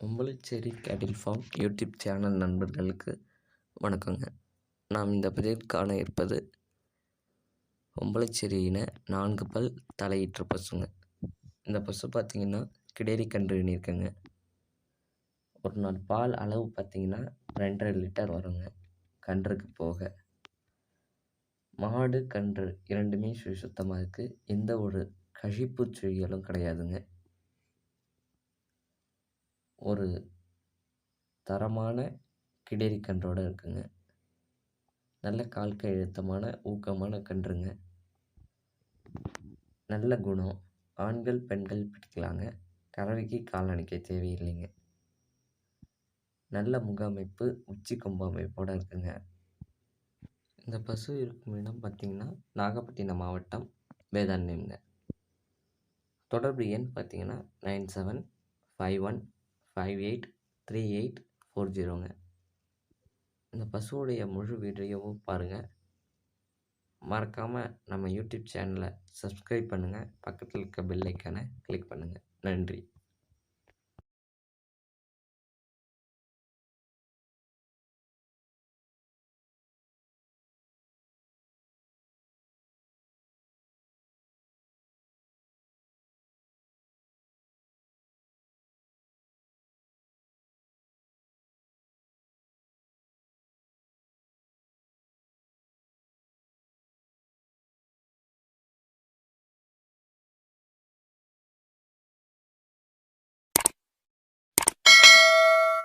உம்பளச்சேரி கேட்டில் form YouTube channel நண்பர்களுக்கு வணக்கங்க. நாம் இந்த பதில் காண இருப்பது உம்பளச்சேரியின நான்கு பல் தலையிட்ட பசுங்க. இந்த பசு பார்த்திங்கன்னா கிடேரி கன்று இருக்குங்க ஒரு நாள் பால் அளவு பார்த்திங்கன்னா ரெண்டரை லிட்டர் வருங்க. கன்றுக்கு போக. மாடு கன்று இரண்டுமே சுத்தமாக இருக்குது எந்த ஒரு கழிப்பு சுழிகளும் கிடையாதுங்க. ஒரு தரமான கிடேரி கன்றோடு இருக்குங்க. நல்ல கால் கையெழுத்தமான ஊக்கமான கன்றுங்க. நல்ல குணம். ஆண்கள் பெண்கள் பிடிக்கலாங்க. கறவைக்கு கால் அணைக்க தேவையில்லைங்க. நல்ல முக அமைப்பு உச்சி கொம்பு அமைப்போடு இருக்குங்க. இந்த பசு இருக்கும் இடம் பார்த்திங்கன்னா நாகப்பட்டினம் மாவட்டம் வேதாண்மைங்க. தொடர்பு எண் பார்த்திங்கன்னா nine seven five one five eight three eight four ஜீரோங்க இந்த பசுவுடைய முழு வீடியோவும் பாருங்கள் மறக்காமல் நம்ம யூடியூப் சேனலை சப்ஸ்கிரைப் பண்ணுங்கள் பக்கத்தில் இருக்க பெல் ஐக்கானை கிளிக் பண்ணுங்கள் நன்றி.